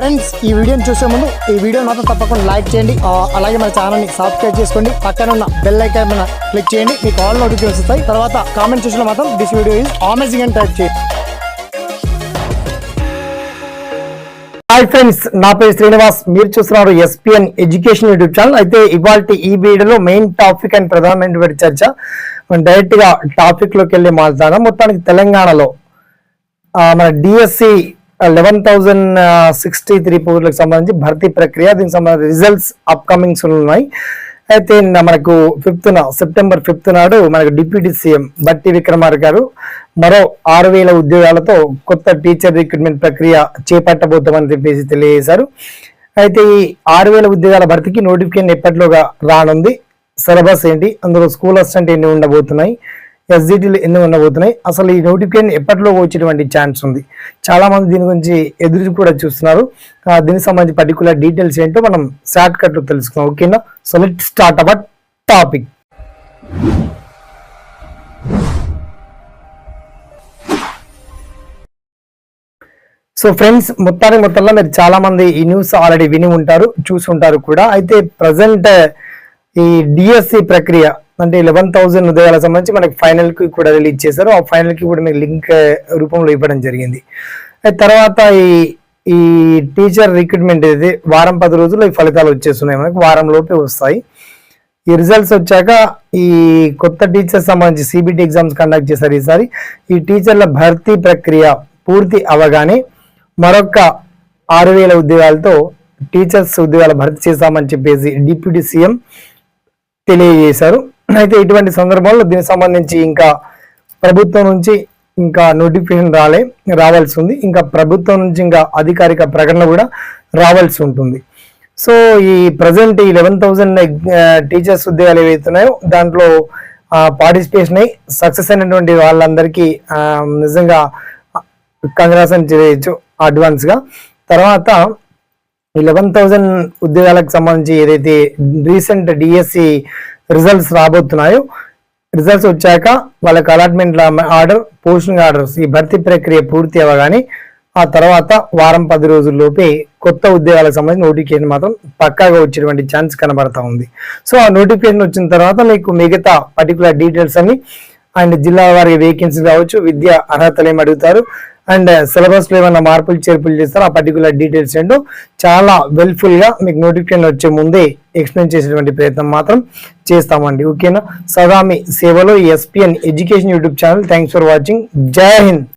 Friends ఈ వీడియోని చూసే ముందు ఈ వీడియో మాత్రం తప్పకుండా లైక్ చేయండి. అలాగే మన ఛానల్ని సబ్స్క్రైబ్ చేసుకోండి. పక్కన ఉన్న బెల్ ఐకాన్ మీద క్లిక్ చేయండి. మీకు ఆల్ నోటిఫికేషన్ వస్తాయి. తర్వాత కామెంట్ చూసిన మాత్రం దిస్ వీడియో ఈజ్ అమేజింగ్ అని టైప్ చేయండి. హాయ్ ఫ్రెండ్స్ నా పేరు శ్రీనివాస్. మీరు చూస్తున్నారు ఎస్పిఎన్ ఎడ్యుకేషన్ యూట్యూబ్ ఛానల్ అయితే ఇవాళ ఈ వీడియోలో మెయిన్ టాపిక్ అండ్ ప్రధానమైన చర్చ. మనం డైరెక్ట్గా టాపిక్లోకి వెళ్ళి మాట్లాడదాం. మొత్తానికి తెలంగాణలో మన DSC eleven thousand sixty three పోస్టులకు సంబంధించి భర్తీ ప్రక్రియ. దీనికి సంబంధించి రిజల్ట్స్ అప్కమింగ్స్ ఉన్నాయి. అయితే మనకు ఫిఫ్త్ సెప్టెంబర్ ఫిఫ్త్ నాడు మనకు డిప్యూటీ సీఎం బట్టి విక్రమార్ గారు మరో ఆరు వేల ఉద్యోగాలతో కొత్త టీచర్ రిక్రూట్మెంట్ ప్రక్రియ చేపట్టబోతామని చెప్పేసి తెలియజేశారు. అయితే ఈ ఆరు వేల ఉద్యోగాల భర్తీకి నోటిఫికేషన్ ఎప్పటిలోగా రానుంది? సిలబస్ ఏంటి? అందులో స్కూల్ అసిస్టెంట్ ఎన్ని ఉండబోతున్నాయి? ఎస్జిటీలు ఎన్ని ఉండబోతున్నాయి? అసలు ఈ నోటిఫికేషన్ ఎప్పటిలో వచ్చేటువంటి ఛాన్స్ ఉంది? చాలా మంది దీని గురించి ఎదురు కూడా చూస్తున్నారు. దీనికి సంబంధించి పర్టికులర్ డీటెయిల్స్ ఏంటో మనం షార్ట్ కట్లో తెలుసుకుందాం. ఓకేనా so let start our topic so friends మొత్తానికి మొత్తంలో మీరు చాలా మంది ఈ న్యూస్ ఆల్రెడీ విని ఉంటారు చూసి ఉంటారు కూడా. అయితే ప్రజెంట్ ఈ డిఎస్సి ప్రక్రియ అంటే లెవెన్ థౌసండ్ ఉదయాలకు సంబంధించి మనకి ఫైనల్కి కూడా రిలీజ్ చేశారు. ఆ ఫైనల్కి కూడా మీకు లింక్ రూపంలో ఇవ్వడం జరిగింది. తర్వాత ఈ ఈ టీచర్ రిక్రూట్మెంట్ అయితే వారం పది రోజుల్లో ఈ ఫలితాలు వచ్చేస్తున్నాయి. మనకి వారం లోపే వస్తాయి. ఈ రిజల్ట్స్ వచ్చాక ఈ కొత్త టీచర్స్ సంబంధించి సిబిటి ఎగ్జామ్స్ కండక్ట్ చేశారు ఈసారి. ఈ టీచర్ల భర్తీ ప్రక్రియ పూర్తి అవగానే మరొక ఆరు వేల ఉద్యోగాలతో టీచర్స్ ఉద్యోగాల భర్తీ చేస్తామని చెప్పేసి డిప్యూటీ సీఎం తెలియజేశారు. అయితే ఇటువంటి సందర్భంలో దీనికి సంబంధించి ఇంకా ప్రభుత్వం నుంచి ఇంకా నోటిఫికేషన్ రాలే రావాల్సి ఉంది. ఇంకా ప్రభుత్వం నుంచి ఇంకా అధికారిక ప్రకటన కూడా రావాల్సి ఉంటుంది. సో ఈ ప్రజెంట్ ఈ లెవెన్ థౌజండ్ టీచర్స్ ఉద్యోగాలు ఏవైతున్నాయో దాంట్లో పార్టిసిపేషన్ అయ్యి సక్సెస్ అయినటువంటి వాళ్ళందరికీ నిజంగా కంగ్రాసం చేయొచ్చు అడ్వాన్స్గా తర్వాత ఈ లెవెన్ థౌసండ్ ఉద్యోగాలకు సంబంధించి ఏదైతే రీసెంట్ డిఎస్సి రిజల్ట్స్ రాబోతున్నాయో. రిజల్ట్స్ వచ్చాక వాళ్ళకి అలాట్మెంట్ ఆర్డర్ పోస్టింగ్ ఆర్డర్స్ ఈ భర్తీ ప్రక్రియ పూర్తి అవ్వగానే ఆ తర్వాత వారం పది రోజుల్లోపే కొత్త ఉద్యోగాలకు సంబంధించి నోటిఫికేషన్ మాత్రం పక్కాగా వచ్చేటువంటి ఛాన్స్ కనబడతా ఉంది. సో ఆ నోటిఫికేషన్ వచ్చిన తర్వాత మీకు మిగతా పర్టికులర్ డీటెయిల్స్ అన్ని అండ్ జిల్లా వారి వేకెన్సీ కావచ్చు విద్య అర్హతలు ఏమి అడుగుతారు అండ్ సిలబస్లో ఏమైనా మార్పులు చేర్పులు చేస్తారు ఆ పర్టికులర్ డీటెయిల్స్ రెండు చాలా వెల్ఫుల్గా మీకు నోటిఫికేషన్ వచ్చే ముందే ఎక్స్ప్లెయిన్ చేసేటువంటి ప్రయత్నం మాత్రం చేస్తామండి. ఓకేనా? సదామి సేవలో SPN education YouTube channel. Thanks for watching జై హింద్.